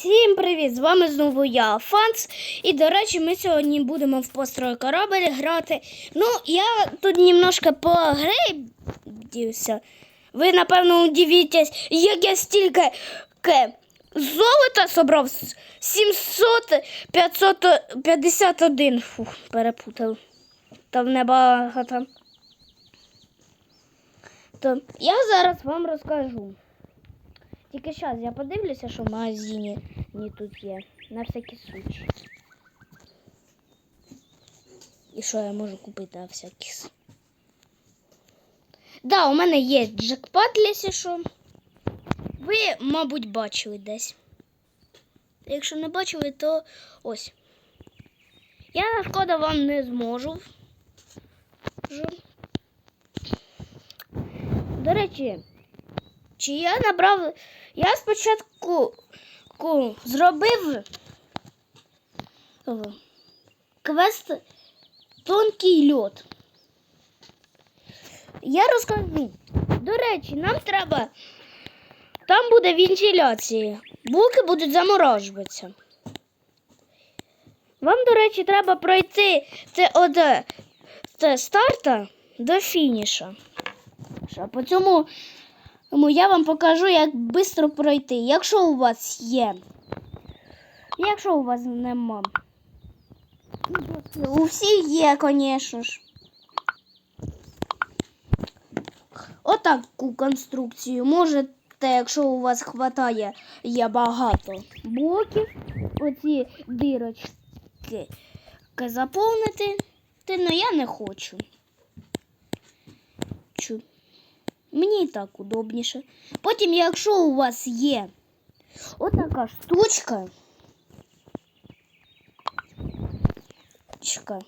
Всім привіт! З вами знову я, Фанс. І, до речі, ми сьогодні будемо в построй корабль грати. Ну, я тут немножко погрейдився. Ви, напевно, удивитесь, як я стільки золота собрав. 700, 551. Фух, перепутав. Там небагато. То я зараз вам розкажу. Тільки зараз я подивлюся, що в магазині не тут є. На всякий случай. І що я можу купити на всякий с- Да, у мене є джекпот, якщо що. Ви, мабуть, бачили десь. Якщо не бачили, то ось. Я на шкода вам не зможу. До речі, чи я набрав. Я спочатку ку- зробив квест Тонкий льот. Я розкажу. До речі, нам треба. Там буде вентиляція. Булки будуть заморожуватися. Вам, до речі, треба пройти це од це старта до фініша. По цьому тому я вам покажу, як швидко пройти. Якщо у вас є. Якщо у вас нема. У всіх є, звісно ж. Отаку конструкцію. Можете, якщо у вас хватає, є багато блоків, оці дирочки заповнити. Ти, ну я не хочу. Мені і так удобніше. Потім, якщо у вас є отака штучка, чка,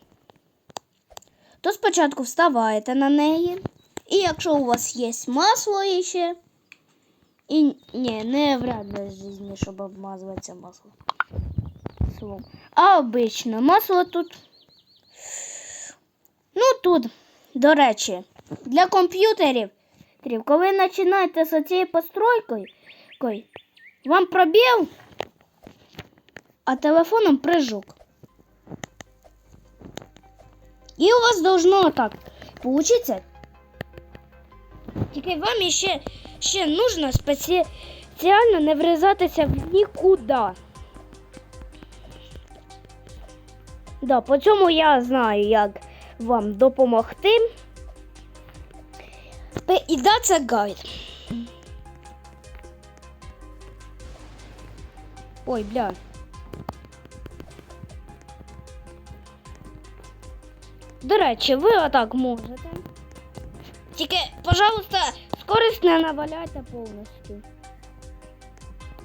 то спочатку вставаєте на неї. І якщо у вас є масло іще, і ні, не в реальній житті, щоб обмазуватися. Словом. А обично масло тут. Ну тут, до речі, для комп'ютерів. Трів, Коли починаєте з цією постройкою, вам пробіл, а телефоном прыжок. І у вас должно так получиться. Тільки вам ще, ще нужно спеціально не врізатися в нікуди. Да, по цьому я знаю, як вам допомогти. І да, це гайд. Ой, бля. До речі, ви отак можете. Тільки, пожалуйста, скорость не наваляйте повністю.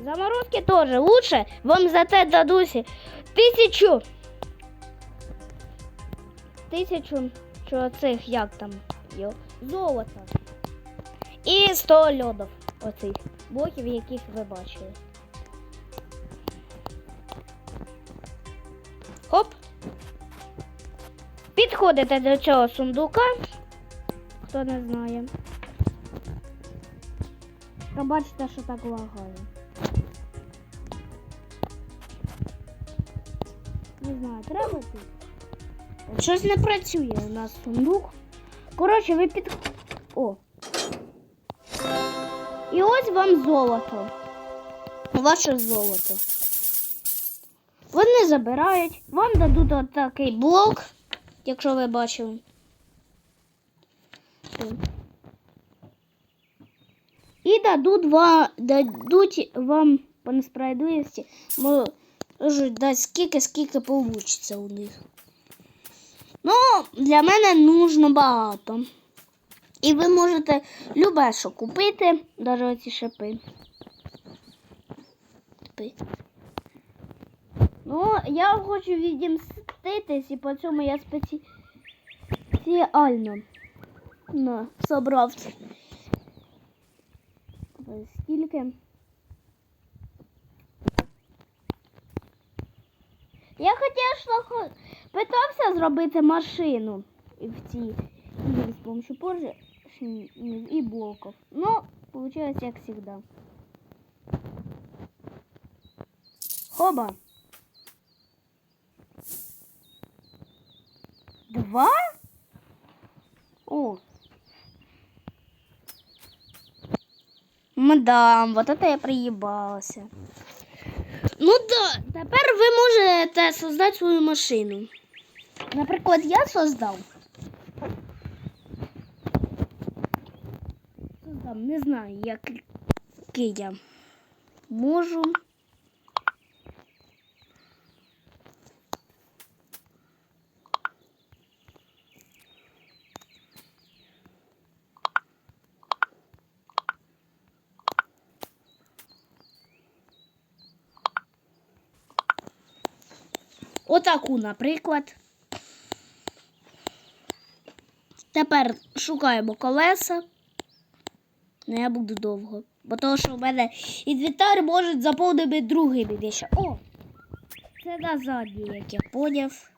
Заморозки теж лучше. Вам за те дадуть тисячу. Тисячу що цих як там йо, золота. І 100 льодів оцих блоків, яких ви бачили. Хоп. Підходите до цього сундука. Хто не знає. Пробачте, що так лагає. Не знаю, треба тут. Щось не працює у нас сундук. Коротше, ви під. О. І ось вам золото. Ваше золото. Вони забирають, вам дадуть от блок, якщо ви бачили. І дадуть вам, дадуть вам по несправедливості, можуть дати скільки, скільки вийде у них. Ну, для мене нужно багато. І ви можете любе що купити, навіть оці шипи. Ну, я хочу відімститись, і по цьому я спеціально ну, собрав стільки. Я хотів, що питався зробити машину в цій з допомогою поршнів і блоків. Ну, вийшло як завжди. Хоба. Два? О. Мадам, вот это я приїбалася. Ну да, тепер ви можете создати свою машину. Наприклад, я создав. Создав, не знаю, який я можу. Отаку, наприклад. Тепер шукаємо колеса. Ну, я буду довго. Бо того, що в мене інвентар може заповнити другими вещами. О! Це на задній, як я поняв.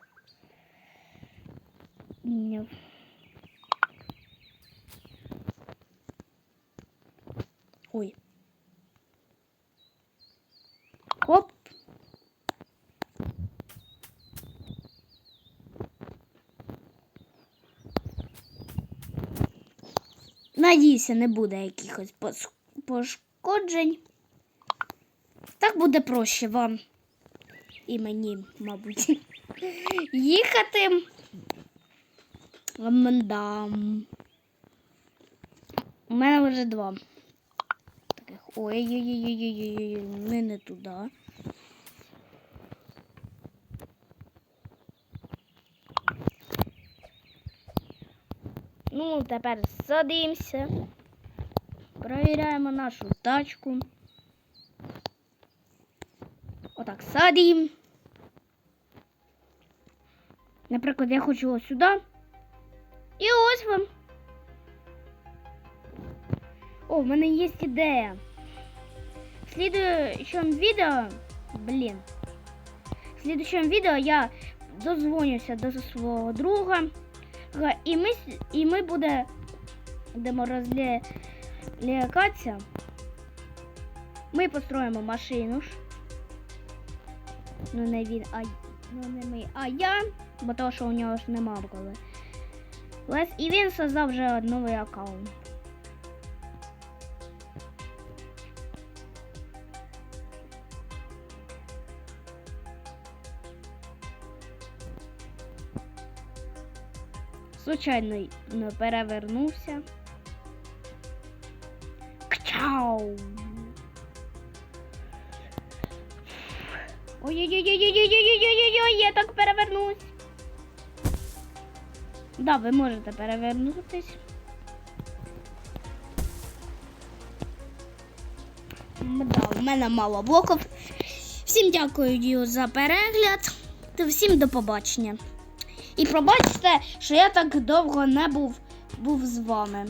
Ой. Хоп. Надіюся, не буде якихось пошкоджень. Так буде проще вам і мені, мабуть, їхати. Мандам. У мене вже два. Таких. Ой-ой-ой-ой-ой-ой, ми не туди. Ну, тепер садимося. Провіряємо нашу тачку. Отак садимо. Наприклад, я хочу ось сюди. І ось вам. О, в мене є ідея. В следующем відео, блін. В следующем відео я дозвонюся до свого друга. І ми, і ми будемо розлякатися. Ми построїмо машину ж. Ну не він, а ну не ми, а я, бо того, що у нього ж нема коли. І він создав вже новий аккаунт. Случайно ну, перевернувся. Кчау. Ой-ой-ой-ой-ой-ой-ой-ой-ой, я так перевернусь. Да, ви можете перевернутись. Да, в мене мало блоків. Всім дякую за перегляд та всім до побачення. І пробачте, що я так довго не був, був з вами.